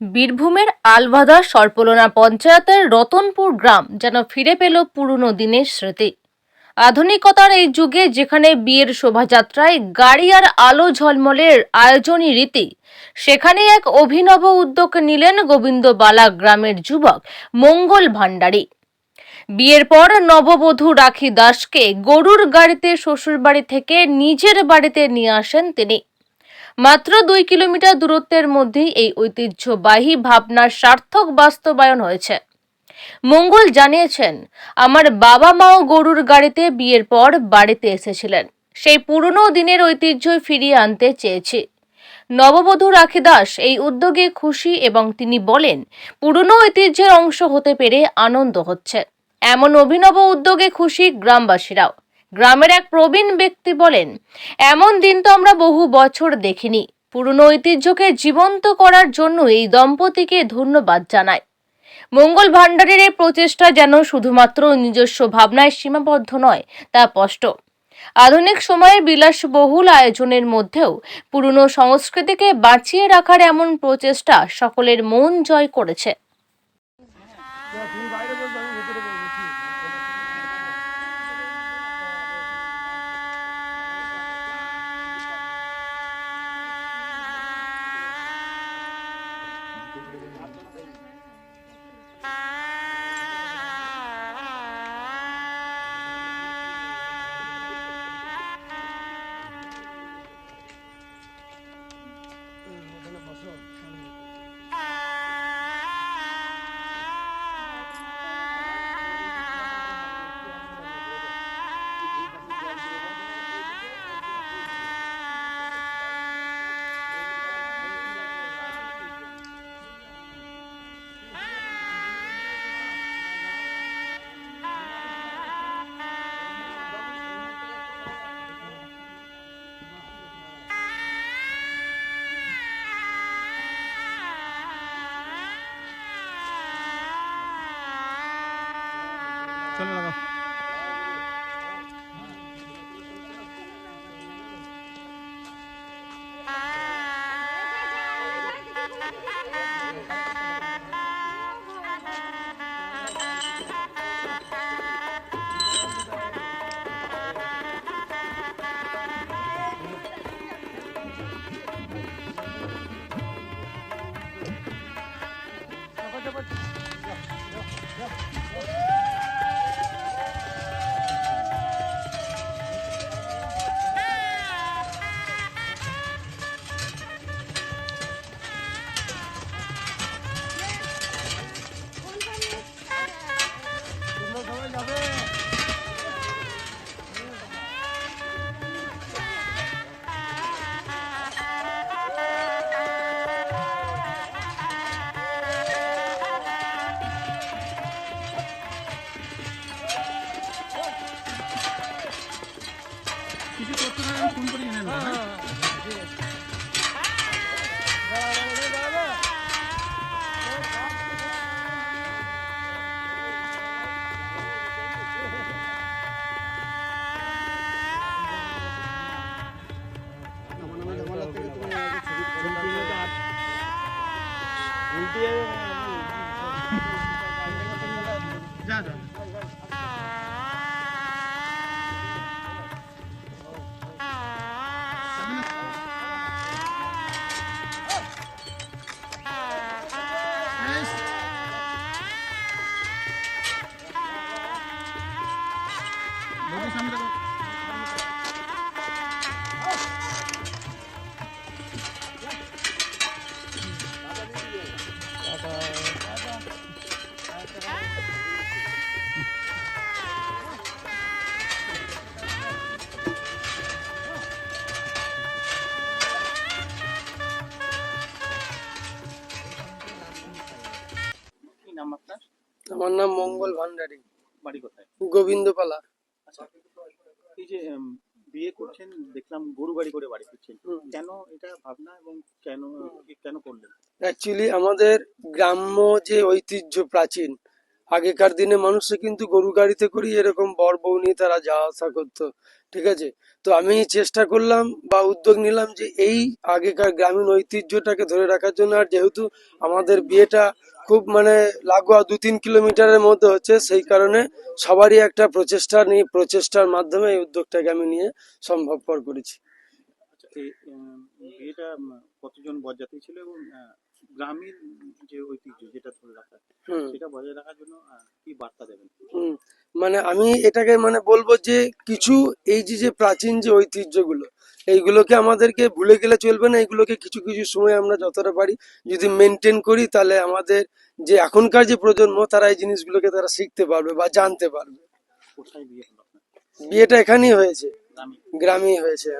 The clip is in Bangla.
বীরভূমের আলবাদা সর্পলোনা পঞ্চায়েতের রতনপুর গ্রাম যেন ফিরে পেল পুরনো দিনের স্মৃতি। আধুনিকতার এই যুগে যেখানে বিয়ের শোভাযাত্রায় গাড়ি আর আলো ঝলমলের আয়োজনই রীতি সেখানে এক অভিনব উদ্যোগ নিলেন গোবিন্দবালা গ্রামের যুবক মঙ্গল ভান্ডারী বিয়ের পর নববধূ রাখি দাসকে গরুর গাড়িতে শ্বশুরবাড়ি থেকে নিজের বাড়িতে নিয়ে আসেন তিনি। মাত্র দুই কিলোমিটার দূরত্বের মধ্যেই এই ঐতিহ্যবাহী ভাবনার সার্থক বাস্তবায়ন হয়েছে। মঙ্গল জানিয়েছেন, আমার বাবা মাও গরুর গাড়িতে বিয়ের পর বাড়িতে এসেছিলেন। সেই পুরনো দিনের ঐতিহ্য ফিরিয়ে আনতে চেয়েছি। নববধূ রাখি দাস এই উদ্যোগে খুশি এবং তিনি বলেন, পুরনো ঐতিহ্যের অংশ হতে পেরে আনন্দ হচ্ছে। এমন অভিনব উদ্যোগে খুশি গ্রামবাসীরাও। গ্রামের এক প্রবীণ ব্যক্তি বলেন, এমন দিন তো আমরা বহু বছর দেখিনি। পুরনো ঐতিহ্যকে জীবন্ত করার জন্য এই দম্পতিকে ধন্যবাদ জানায় মঙ্গল ভাণ্ডারের এই প্রচেষ্টা যেন শুধুমাত্র নিজস্ব ভাবনায় সীমাবদ্ধ নয়, তা স্পষ্ট। আধুনিক সময়ের বিলাসবহুল আয়োজনের মধ্যেও পুরনো সংস্কৃতিকে বাঁচিয়ে রাখার এমন প্রচেষ্টা সকলের মন জয় করেছে। चलो लगा কিছু করতে না আমি ফোন করে জেনে নেব হ্যাঁ? যা যা আমার নাম মঙ্গল ভান্ডারী। বাড়ি কোথায়? গোবিন্দপালা আচ্ছা এই যে বিয়ে করছেন দেখলাম গরু গাড়ি করে বাড়ি ফিরছেন। কেন এটা ভাবনা এবং কেন কেন করলেন? অ্যাকচুয়ালি আমাদের গ্রাম্য যে ঐতিহ্য প্রাচীন আগেকার দিনে মানুষে কিন্তু গরু গাড়িতে করেই এরকম বর বউ নিয়ে তারা যাওয়া আসা করতো ঠিক আছে? তো আমি চেষ্টা করলাম বা উদ্যোগ নিলাম যে এই আগেকার গ্রামীণ ঐতিহ্যটাকে ধরে রাখার জন্য আর যেহেতু আমাদের বিয়েটা খুব মানে লাগোয়া দু তিন কিলোমিটারের মধ্যে হচ্ছে সেই কারণে সবারই একটা প্রচেষ্টা নিয়ে প্রচেষ্টার মাধ্যমে এই উদ্যোগটাকে আমি নিয়ে সম্ভবপর করেছি। আচ্ছা বিয়েটা কতজন বরযাত্রী ছিল এবং গ্রামীণ যে ঐতিহ্য যেটা ধরে রাখা হুম। সেটা বজায় রাখার জন্য কি বার্তা দেবেন? হুম মানে আমি এটাকে মানে বলব যে কিছু এই যে যে প্রাচীন যে ঐতিহ্যগুলো এইগুলোকে আমাদেরকে ভুলে গেলে চলবে না এগুলোকে কিছু কিছু সময় আমরা যতটা পারি যদি মেনটেন করি তাহলে আমাদের যে এখনকার যে প্রজন্ম তারা এই জিনিসগুলোকে তারা শিখতে পারবে বা জানতে পারবে। বিয়েটা এখানেই হয়েছে। গ্রামেই হয়েছে